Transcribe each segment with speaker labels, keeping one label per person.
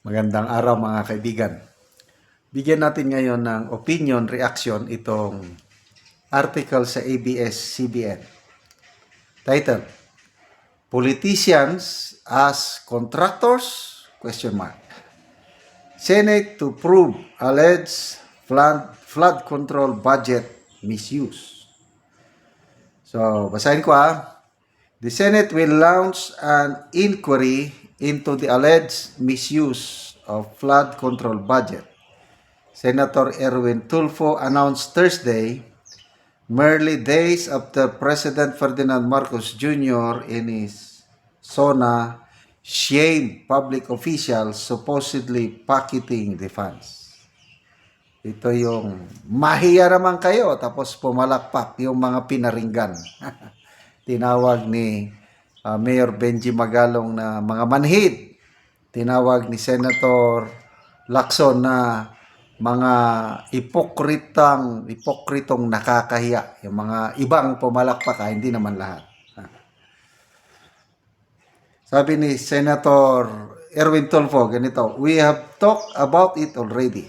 Speaker 1: Magandang araw mga kaibigan. Bigyan natin ngayon ng opinion, reaction itong article sa ABS-CBN. Title, Politicians as Contractors? Question mark. Senate to prove alleged flood, flood control budget misuse. So, basahin ko ah. The Senate will launch an inquiry into the alleged misuse of flood control budget. Senator Erwin Tulfo announced Thursday, merely days after President Ferdinand Marcos Jr. in his SONA shamed public officials supposedly pocketing the funds. Ito yung mahiya naman kayo tapos pumalakpak yung mga pinaringgan. Tinawag ni uh, Mayor Benji Magalong na mga manhid. Tinawag ni Senator Lacson na mga ipokritang ipokritong nakakahiya. Yung mga ibang pumalakpak, ah, hindi naman lahat. Sabi ni Senator Erwin Tulfo, ganito, We have talked about it already.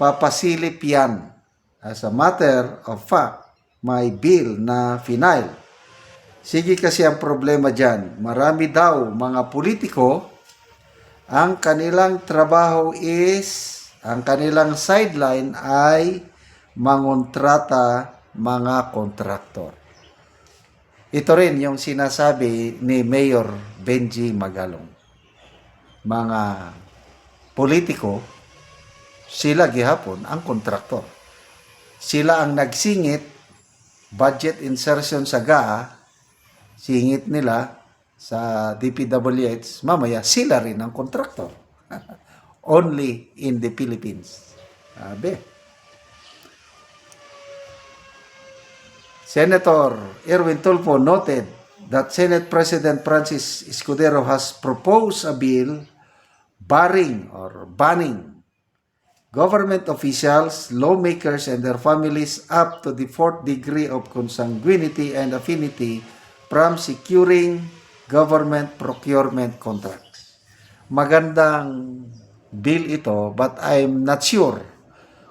Speaker 1: Papasilip yan. As a matter of fact, may bill na final. Sige kasi ang problema dyan. Marami daw mga politiko, ang kanilang trabaho is, ang kanilang sideline ay mangontrata mga kontraktor. Ito rin yung sinasabi ni Mayor Benji Magalong. Mga politiko, sila gihapon ang kontraktor. Sila ang nagsingit budget insertion sa GAA, singit nila sa DPWH, mamaya sila rin ang kontraktor. Only in the Philippines. Sabi. Senator Erwin Tulfo noted that Senate President Francis Escudero has proposed a bill barring or banning government officials, lawmakers, and their families up to the fourth degree of consanguinity and affinity from securing government procurement contracts. Magandang bill ito, but I'm not sure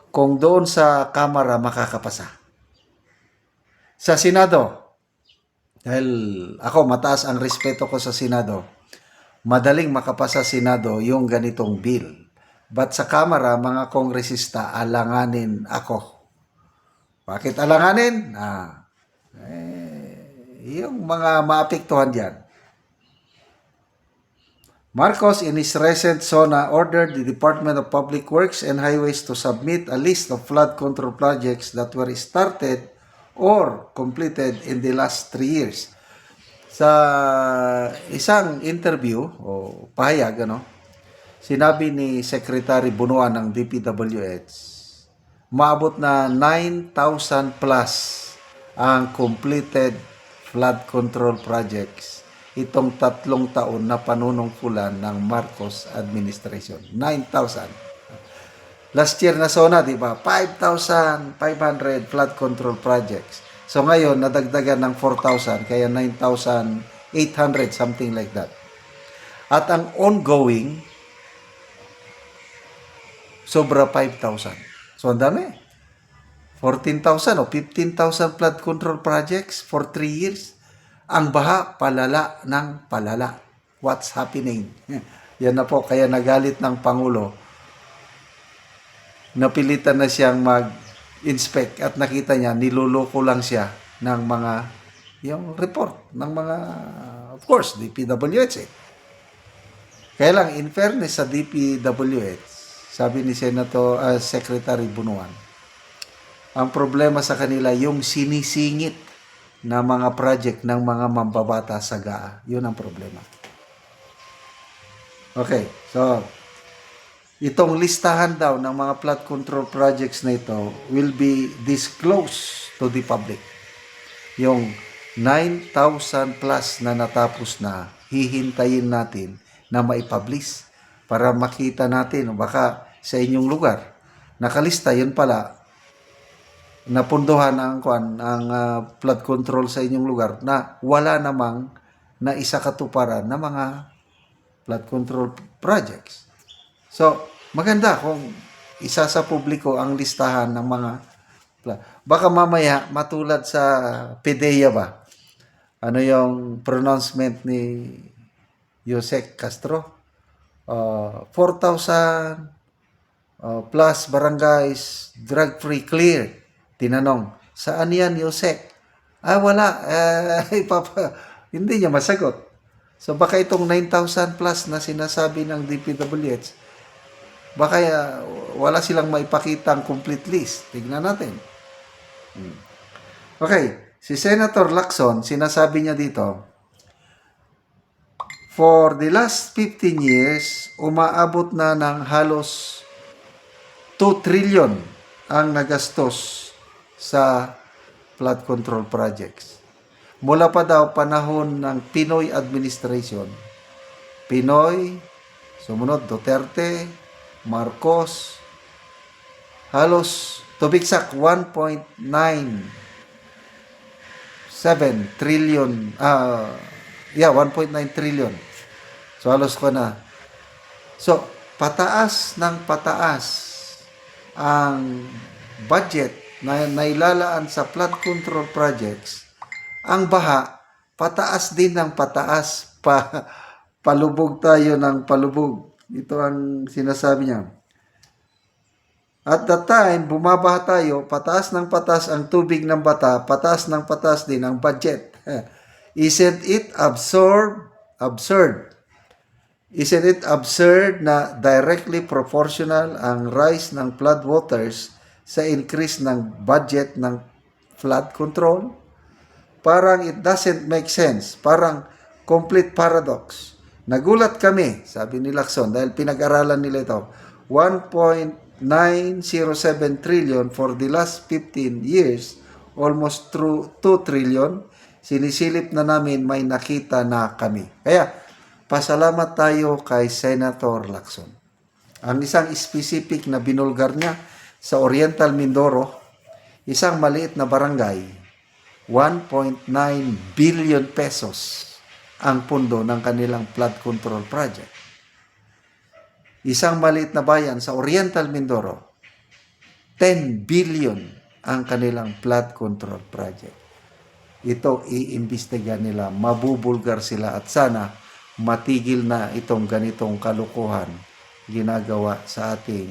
Speaker 1: kung doon sa Kamara makakapasa sa Senado, dahil ako mataas ang respeto ko sa Senado, madaling makapasa Senado yung ganitong bill. But sa Kamara, mga kongresista, alanganin ako. Bakit alanganin? Ah, eh, yung mga maapektuhan dyan. Marcos, in his recent SONA, ordered the Department of Public Works and Highways to submit a list of flood control projects that were started or completed in the last three years. Sa isang interview o pahayag, ano, sinabi ni Secretary Bunuan ng DPWH, maabot na 9,000 plus ang completed flood control projects itong tatlong taon na panunungkulan ng Marcos administration. 9,000. Last year na SONA, di ba? 5,500 flood control projects. So ngayon, nadagdagan ng 4,000, kaya 9,800, something like that. At ang ongoing, sobra 5,000. So ang dami. 14,000 o 15,000 flood control projects for 3 years. Ang baha, palala ng palala. What's happening? Yan na po, kaya nagalit ng Pangulo. Napilitan na siyang mag-inspect at nakita niya, niluloko lang siya ng mga, yung report ng mga, of course, DPWH eh. Kaya lang, in fairness sa DPWH, sabi ni Senator uh, Secretary Bunuan, ang problema sa kanila yung sinisingit na mga project ng mga mambabata sa GAA. Yun ang problema. Okay, so itong listahan daw ng mga flood control projects na ito will be disclosed to the public. Yung 9,000 plus na natapos na, hihintayin natin na maipublish para makita natin, baka sa inyong lugar, nakalista, yun pala, napunduhan ang kuan ang uh, flood control sa inyong lugar na wala namang na isa katuparan na mga flood control projects. So, maganda kung isa sa publiko ang listahan ng mga baka mamaya matulad sa PDEA ba? Ano yung pronouncement ni Yosek Castro? Uh, 4,000 uh, plus barangays drug-free clear. Tinanong, saan yan, Yosek? Ah, wala. Eh, ipapa, hindi niya masagot. So baka itong 9,000 plus na sinasabi ng DPWH, baka uh, wala silang maipakita ang complete list. Tignan natin. Hmm. Okay, si Senator Lacson, sinasabi niya dito, For the last 15 years, umaabot na ng halos 2 trillion ang nagastos sa flood control projects. Mula pa daw panahon ng Pinoy administration. Pinoy, sumunod Duterte, Marcos, halos tubigsak 1.9 7 trillion ah yeah 1.9 trillion so halos ko na so pataas ng pataas ang budget na nailalaan sa flood control projects ang baha pataas din ng pataas pa palubog tayo ng palubog ito ang sinasabi niya at that time, bumabaha tayo, pataas ng pataas ang tubig ng bata, pataas ng pataas din ang budget. Isn't it absurd? Absurd. Isn't it absurd na directly proportional ang rise ng flood waters sa increase ng budget ng flood control? Parang it doesn't make sense. Parang complete paradox. Nagulat kami, sabi ni Lacson, dahil pinag-aralan nila ito. 1.907 trillion for the last 15 years, almost through 2 trillion, sinisilip na namin may nakita na kami. Kaya, pasalamat tayo kay Senator Lacson. Ang isang specific na binulgar niya sa Oriental Mindoro, isang maliit na barangay, 1.9 billion pesos ang pundo ng kanilang flood control project. Isang maliit na bayan sa Oriental Mindoro, 10 billion ang kanilang flood control project. Ito iimbestiga nila, mabubulgar sila at sana matigil na itong ganitong kalukuhan ginagawa sa ating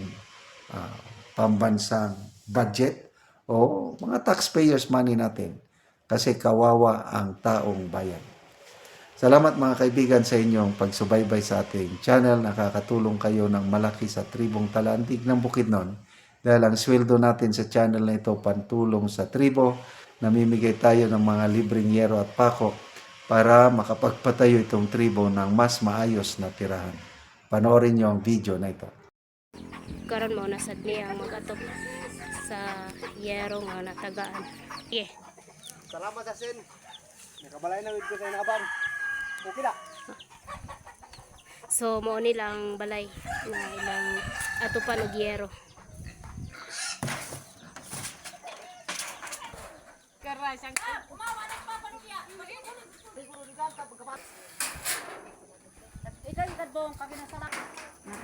Speaker 1: ah, pambansang budget o mga taxpayers money natin kasi kawawa ang taong bayan. Salamat mga kaibigan sa inyong pagsubaybay sa ating channel. Nakakatulong kayo ng malaki sa tribong talandig ng Bukidnon. Dahil ang sweldo natin sa channel na ito pantulong sa tribo. Namimigay tayo ng mga libreng yero at pako para makapagpatayo itong tribo ng mas maayos na tirahan. Panoorin niyo ang video na ito.
Speaker 2: Karon mo nasad niya ang magatop sa yero nga natagaan. Yeah.
Speaker 3: Salamat sa sin. Nakabalay na ko sa inaban. Okay na.
Speaker 2: So mo nilang balay nga ilang ato pa og yero.
Speaker 4: Ikaw yung kadbong kami na salak. Nakay ko takin mo iya ko may sakit.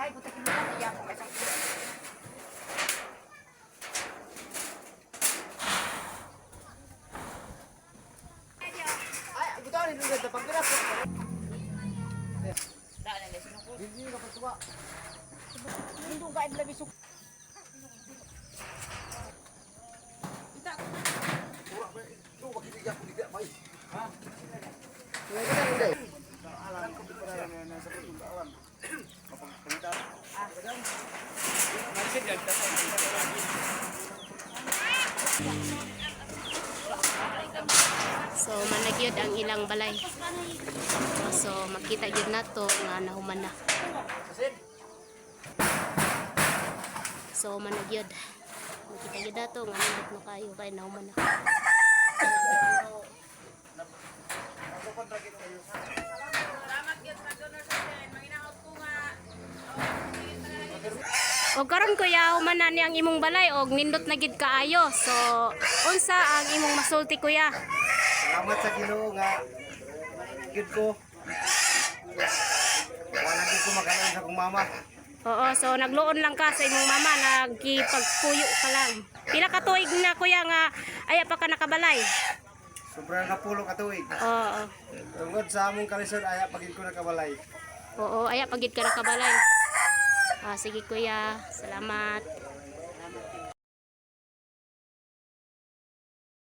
Speaker 3: Ay, buta ni dito sa pagbiras.
Speaker 4: Daan na lesin ko.
Speaker 3: Hindi ka pagtuwa.
Speaker 4: Hindi ka idla bisuk.
Speaker 3: Ura ba ito makibigyan ko diga may. Ha? Alam ko para na nasa pagtundaan. Kapag pangita. Ah, kadang.
Speaker 2: So managyod ang ilang balay. So makita gyud nato nga nahuman na. So managyod. Makita gyud nato nga nindot na kayo kay nahuman na. O karon kuya human na niyang imong balay og nindot na gid kaayo. So unsa ang imong masulti kuya?
Speaker 3: Salamat sa Ginoo nga gid ko. Wala gid ko makain sa kong mama.
Speaker 2: Oo, so nagloon lang ka sa imong mama, nagkipagpuyo ka lang. Pila ka tuig na kuya nga aya pa ka nakabalay.
Speaker 3: Sobrang kapulo ka tuig.
Speaker 2: Oo.
Speaker 3: Tungkol sa among kalisod, aya pagid ko nakabalay.
Speaker 2: Oo, aya pagid ka nakabalay. Ah, sige kuya, salamat.